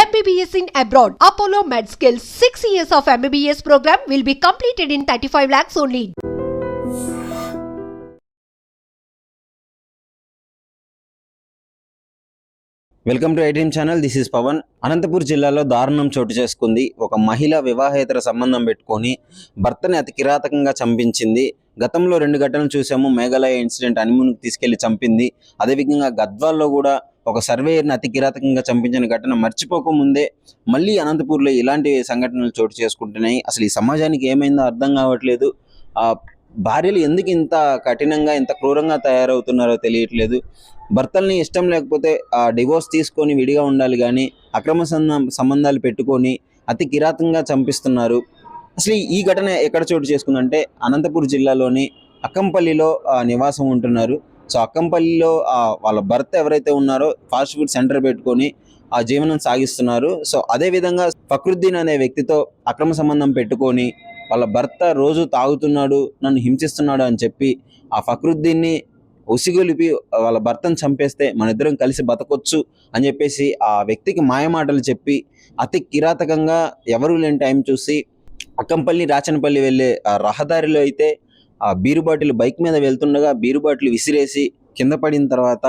MBBS in abroad. Apollo MedSkill 6 years of MBBS program will be completed in 35 lakhs only. Welcome to ITM channel this is Pawan Anantapur జిల్లాలో దారుణం చోటు చేసుకుంది. ఒక మహిళ వివాహేతర సంబంధం పెట్టుకొని భర్తని అతి కిరాతకంగా చంపించింది. గతంలో రెండు ఘటనలు చూసాము. మేఘాలయ ఇన్సిడెంట్ అనిమునికి తీసుకెళ్ళి చంపింది. అదేవిధంగా గద్వాల్లో కూడా ఒక సర్వేయర్ని అతి కిరాతకంగా చంపించిన ఘటన మర్చిపోకముందే మళ్ళీ అనంతపూర్లో ఇలాంటి సంఘటనలు చోటు చేసుకుంటున్నాయి. అసలు ఈ సమాజానికి ఏమైందో అర్థం కావట్లేదు. భార్యలు ఎందుకు ఇంత కఠినంగా ఇంత క్రూరంగా తయారవుతున్నారో తెలియట్లేదు. భర్తల్ని ఇష్టం లేకపోతే ఆ డివోర్స్ తీసుకొని విడిగా ఉండాలి కానీ అక్రమ సంబంధాలు పెట్టుకొని అతి కిరాతంగా చంపిస్తున్నారు. అసలు ఈ ఘటన ఎక్కడ చోటు చేసుకుందంటే అనంతపూర్ జిల్లాలోని అక్కంపల్లిలో నివాసం ఉంటున్నారు. సో అక్కంపల్లిలో వాళ్ళ భర్త ఎవరైతే ఉన్నారో ఫాస్ట్ ఫుడ్ సెంటర్ పెట్టుకొని ఆ జీవనం సాగిస్తున్నారు. సో అదే విధంగా ఫక్రుద్దీన్ అనే వ్యక్తితో అక్రమ సంబంధం పెట్టుకొని వాళ్ళ భర్త రోజు తాగుతున్నాడు నన్ను హింసిస్తున్నాడు అని చెప్పి ఆ ఫక్రుద్దీన్ని ఉసిగొలిపి వాళ్ళ భర్తను చంపేస్తే మన ఇద్దరం కలిసి బతకొచ్చు అని చెప్పేసి ఆ వ్యక్తికి మాయమాటలు చెప్పి అతి కిరాతకంగా ఎవరు లేని టైం చూసి అక్కంపల్లి రాచనపల్లి వెళ్ళే ఆ రహదారిలో అయితే ఆ బీరు బాటిల్ బైక్ మీద వెళ్తుండగా బీరు బాటిల్ విసిరేసి కింద పడిన తర్వాత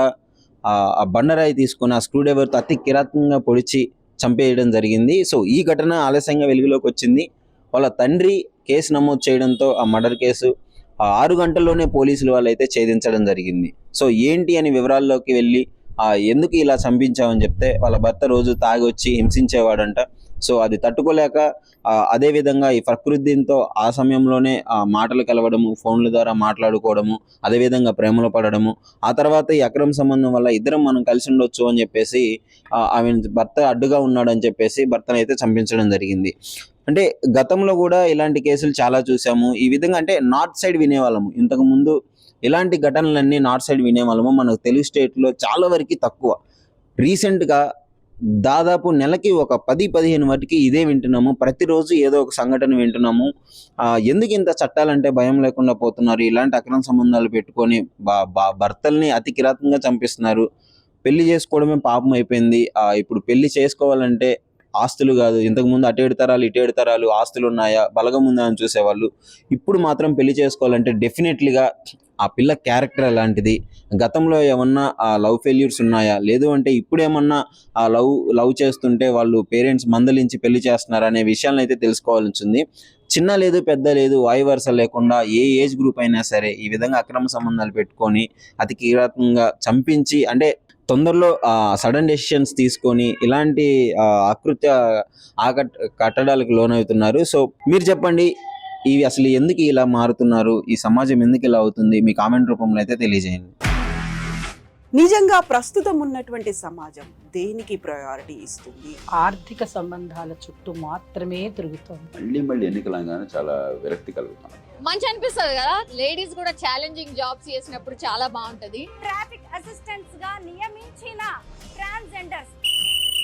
ఆ బండరాయి తీసుకుని ఆ స్క్రూ డ్రైవర్తో అతి కిరాతకంగా పొడిచి చంపేయడం జరిగింది. సో ఈ ఘటన ఆలస్యంగా వెలుగులోకి వచ్చింది. వాళ్ళ తండ్రి కేసు నమోదు చేయడంతో ఆ మర్డర్ కేసు ఆ ఆరు గంటల్లోనే పోలీసులు వాళ్ళు అయితే ఛేదించడం జరిగింది. సో ఏంటి అని వివరాల్లోకి వెళ్ళి ఎందుకు ఇలా చంపించావని చెప్తే వాళ్ళ భర్త రోజు తాగి వచ్చి హింసించేవాడంట. సో అది తట్టుకోలేక అదే విధంగా ఈ ఫక్రుద్దీన్తో ఆ సమయంలోనే మాటలు కలవడము ఫోన్ల ద్వారా మాట్లాడుకోవడము అదే విధంగా ప్రేమలో పడడము ఆ తర్వాత ఈ అక్రమ సంబంధం వల్ల ఇద్దరం మనం కలిసి ఉండొచ్చు అని చెప్పేసి ఆమె భర్త అడ్డుగా ఉన్నాడని చెప్పేసి భర్తను అయితే చంపించడం జరిగింది. అంటే గతంలో కూడా ఇలాంటి కేసులు చాలా చూసాము. ఈ విధంగా అంటే నార్త్ సైడ్ వినేవాళ్ళము. ఇంతకు ముందు ఇలాంటి ఘటనలన్నీ నార్త్ సైడ్ వినేవాళ్ళము. మనకు తెలుగు స్టేట్లో చాలా వరకు తక్కువ. రీసెంట్గా దాదాపు నెలకి ఒక పది పదిహేను వాటికి ఇదే వింటున్నాము. ప్రతిరోజు ఏదో ఒక సంఘటన వింటున్నాము. ఎందుకు ఇంత చట్టాలంటే భయం లేకుండా పోతున్నారు? ఇలాంటి అక్రమ సంబంధాలు పెట్టుకొని బా బా భర్తల్ని అతి కిరాతంగా చంపిస్తున్నారు. పెళ్ళి చేసుకోవడమే పాపం అయిపోయింది. ఇప్పుడు పెళ్ళి చేసుకోవాలంటే ఆస్తులు కాదు. ఇంతకుముందు అటేడు తరాలు ఇటేడు తరాలు ఆస్తులు ఉన్నాయా? బలగం ఉందా అని చూసేవాళ్ళు. ఇప్పుడు మాత్రం పెళ్ళి చేసుకోవాలంటే డెఫినెట్లీగా ఆ పిల్ల క్యారెక్టర్ ఎలాంటిది? గతంలో ఏమన్నా ఆ లవ్ ఫెయిల్యూర్స్ ఉన్నాయా? లేదు అంటే ఇప్పుడు ఏమన్నా ఆ లవ్ లవ్ చేస్తుంటే వాళ్ళు పేరెంట్స్ మందలించి పెళ్ళి చేస్తున్నారా అనే విషయాలను అయితే తెలుసుకోవాల్సి ఉంది. చిన్న లేదు పెద్ద లేదు వాయువర్స లేకుండా ఏ ఏజ్ గ్రూప్ అయినా సరే ఈ విధంగా అక్రమ సంబంధాలు పెట్టుకొని అతి కీలకంగా చంపించి అంటే తొందరలో సడన్ డెసిషన్స్ తీసుకొని ఇలాంటి ఆకృత్య అకృత్య ఆకట్ కట్టడాలకు లోనవుతున్నారు. సో మీరు చెప్పండి ఇవి అసలు ఎందుకు ఇలా మారుతున్నారు? ఈ సమాజం ఎందుకు ఇలా అవుతుంది? మీ కామెంట్ రూపంలో అయితే తెలియజేయండి. నిజంగా ప్రస్తుతం ఉన్నటువంటి సమాజం దేనికి ప్రయారిటీ ఇస్తుంది? ఆర్థిక సంబంధాల చుట్టూ మాత్రమే తిరుగుతోంది. మళ్ళీ మళ్ళీ ఎన్నికలంగానే చాలా విరక్తి కలుగుతాం మంచి అనిపిస్తుంది కదా? లేడీస్ కూడా ఛాలెంజింగ్ జాబ్స్ చేసినప్పుడు చాలా బాగుంటది. ట్రాఫిక్ అసిస్టెంట్స్గా నియమించిన ట్రాన్స్జెండర్స్